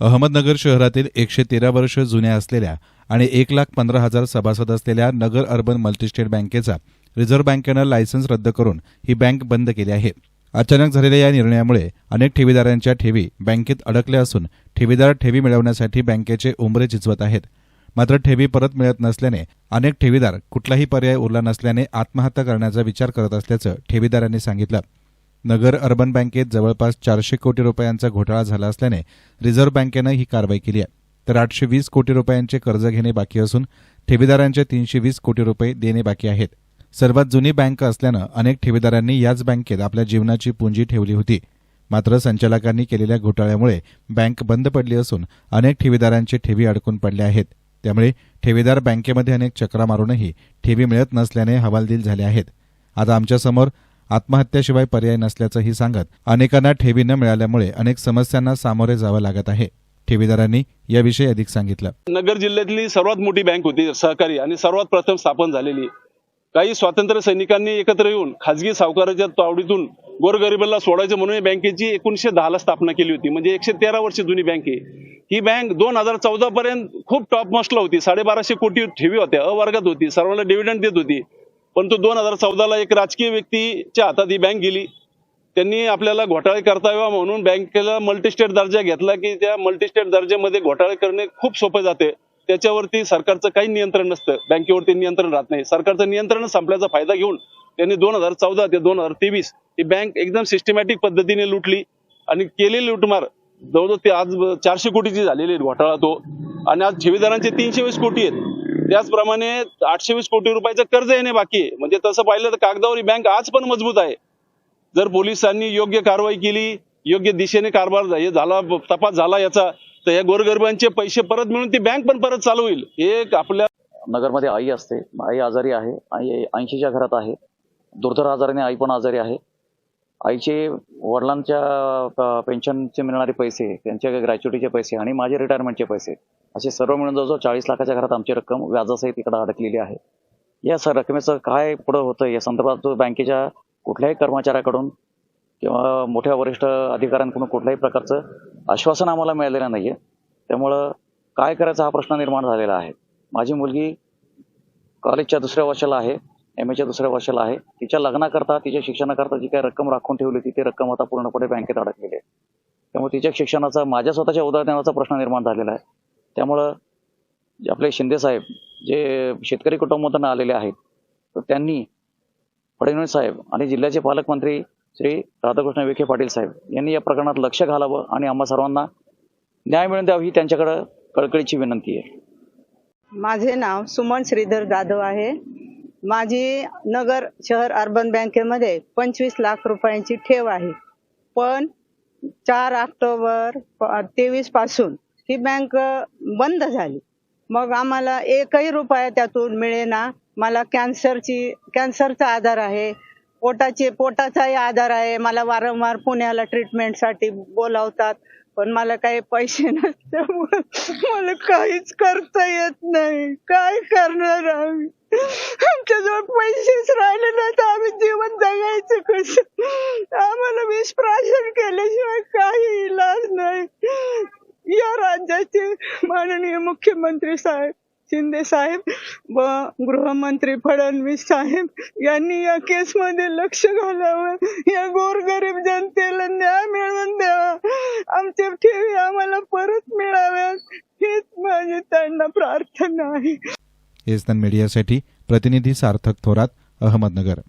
अहमदनगर शहरातील एकशे तेरा वर्ष जुन्या असलेल्या आणि एक लाख पंधरा हजार सभासद असलेल्या नगर अर्बन मल्टीस्टेट बँकेचा रिझर्व्ह बँकेनं लायसन्स रद्द करून ही बँक बंद केली आहे. अचानक झालेल्या या निर्णयामुळे अनेक ठेवीदारांच्या ठेवी बँकेत अडकल्या असून ठेवीदार ठेवी मिळवण्यासाठी बँकेचे उंबरे चिचवत आहेत. मात्र ठेवी परत मिळत नसल्याने अनेक ठेवीदार कुठलाही पर्याय उरला नसल्याने आत्महत्या करण्याचा विचार करत असल्याचं ठेवीदारांनी सांगितलं. नगर अर्बन बँकेत जवळपास चारशे कोटी रुपयांचा घोटाळा झाला असल्याने रिझर्व्ह बँकेनं ही कारवाई केली आहे. तर आठशे वीस कोटी रुपयांचे कर्ज घेणे बाकी असून ठेवीदारांचे तीनशे वीस कोटी रुपये देणे बाकी आहेत. सर्वात जुनी बँक असल्यानं अनेक ठेवीदारांनी याच बँकेत आपल्या जीवनाची पुंजी ठेवली होती. मात्र संचालकांनी केलेल्या घोटाळ्यामुळे बँक बंद पडली असून अनेक ठेवीदारांचे ठेवी अडकून पडल्या आहेत. त्यामुळे ठेवीदार बँकेमध्ये अनेक चक्रा मारूनही ठेवी मिळत नसल्याने हवालदिल झाले आहेत. आता आमच्यासमोर आत्महत्याशिवाय पर्याय नसल्याचंही सांगत अनेकांना ठेवी न मिळाल्यामुळे अनेक समस्यांना सामोरे जावं लागत आहे. ठेवीदारांनी याविषयी अधिक सांगितलं. नगर जिल्ह्यातली सर्वात मोठी बँक होती सहकारी आणि सर्वात प्रथम स्थापन झालेली. काही स्वातंत्र्य सैनिकांनी एकत्र येऊन खाजगी सावकाराच्या तावडीतून गोरगरिबाला सोडायचं म्हणून बँकेची एकोणीसशे दहाला स्थापना केली होती. म्हणजे एकशे तेरा वर्ष जुनी बँक आहे. ही बँक दोन हजार चौदा पर्यंत खूप टॉप मस्टला होती. साडेबाराशे कोटी ठेवी होत्या अवर्गात होती सर्वांना डिव्हिडंड देत होती. पण तो दोन हजार चौदाला एक राजकीय व्यक्तीच्या हातात ही बँक गेली. त्यांनी आपल्याला घोटाळे करता यावा म्हणून बँकेला मल्टीस्टेट दर्जा घेतला की त्या मल्टीस्टेट दर्जामध्ये घोटाळे करणे खूप सोपे जाते. त्याच्यावरती सरकारचं काही नियंत्रण नसतं. बँकेवरती नियंत्रण राहत नाही. सरकारचं नियंत्रण संपल्याचा फायदा घेऊन त्यांनी दोन हजार चौदा ते दोन हजार तेवीस ही बँक एकदम सिस्टमॅटिक पद्धतीने लुटली आणि केलेली लुटमार जवळजवळ ते आज चारशे कोटीची झालेली आहे घोटाळा तो. आणि आज ठेवीदारांचे तीनशे वीस कोटी आहेत. त्याचप्रमाणे आठशे वीस कोटी रुपयाचं कर्ज येणे बाकी आहे. म्हणजे तसं पाहिलं तर कागदावरी बँक आज पण मजबूत आहे. जर पोलिसांनी योग्य कारवाई केली योग्य दिशेने कारभार हे झाला तपास झाला याचा तर या गोरगरिबांचे पैसे परत मिळून ती बँक पण परत चालू होईल. हे एक आपल्या नगरमध्ये आई असते आई आजारी आहे आई ऐंशीच्या घरात आहे. दुर्धर आजाराने आई पण आजारी आहे. आईचे वडिलांच्या पेन्शनचे मिळणारे पैसे त्यांच्या ग्रॅच्युटीचे पैसे आणि माझे रिटायरमेंटचे पैसे. असे सर्व मिळून जवळजवळ चाळीस लाखाच्या घरात आमची रक्कम व्याजासहित इकडे अडकलेली आहे. या सर रकमेचं काय पुढं होतं या संदर्भात बँकेच्या कुठल्याही कर्मचाऱ्याकडून किंवा मोठ्या वरिष्ठ अधिकाऱ्यांकडून कुठल्याही प्रकारचं आश्वासन आम्हाला मिळालेलं नाही आहे त्यामुळं काय करायचा हा प्रश्न निर्माण झालेला आहे? माझी मुलगी कॉलेजच्या दुसऱ्या वर्षाला आहे एम एच्या दुसऱ्या वर्षाला आहे. तिच्या लग्नाकरता तिच्या शिक्षणाकरता जी काही रक्कम राखून ठेवली होती ती रक्कम आता पूर्णपणे बँकेत अडकलेली आहे. त्यामुळे तिच्या शिक्षणाचा माझ्या स्वतःच्या उदरनिर्वाहाचा प्रश्न निर्माण झालेला आहे. त्यामुळं जे आपले शिंदेसाहेब जे शेतकरी कुटुंबातून आलेले आहेत तर त्यांनी फडणवीस साहेब आणि जिल्ह्याचे पालकमंत्री श्री राधाकृष्ण विखे पाटील साहेब यांनी या प्रकरणात लक्ष घालावं आणि आम्हा सर्वांना न्याय मिळून द्यावं ही त्यांच्याकडं कळकळीची विनंती आहे. माझे नाव सुमन श्रीधर जाधव आहे. माझी नगर शहर अर्बन बँकेमध्ये पंचवीस लाख रुपयांची ठेव आहे. पण चार ऑक्टोबर तेवीसपासून ही बँक बंद झाली. मग आम्हाला एकही रुपया त्यातून मिळेना. मला कॅन्सरची कॅन्सरचा आजार आहे. पोटाचे पोटाचाही आधार आहे. मला वारंवार पुण्याला ट्रीटमेंटसाठी बोलावतात पण मला काही पैसे नसल्यामुळे मला काहीच करता येत नाही. काय करणार आम्ही? आमच्याजवळ पैसेच राहिले नाही तर आम्ही जीवन जगायचं कसं? आम्हाला विष प्राशन केल्याशिवाय राज्याचे माननीय मुख्यमंत्री साहेब शिंदे साहेब व गृहमंत्री फडणवीस साहेब यांनी या केसमध्ये लक्ष घालावं. या गोरगरीब जनतेला न्याय मिळवून द्यावा. आमच्या ठेवी आम्हाला परत मिळाव्यात. हीच माझी त्यांना प्रार्थना आहे. एसनन मीडियासाठी प्रतिनिधी सार्थक थोरात अहमदनगर.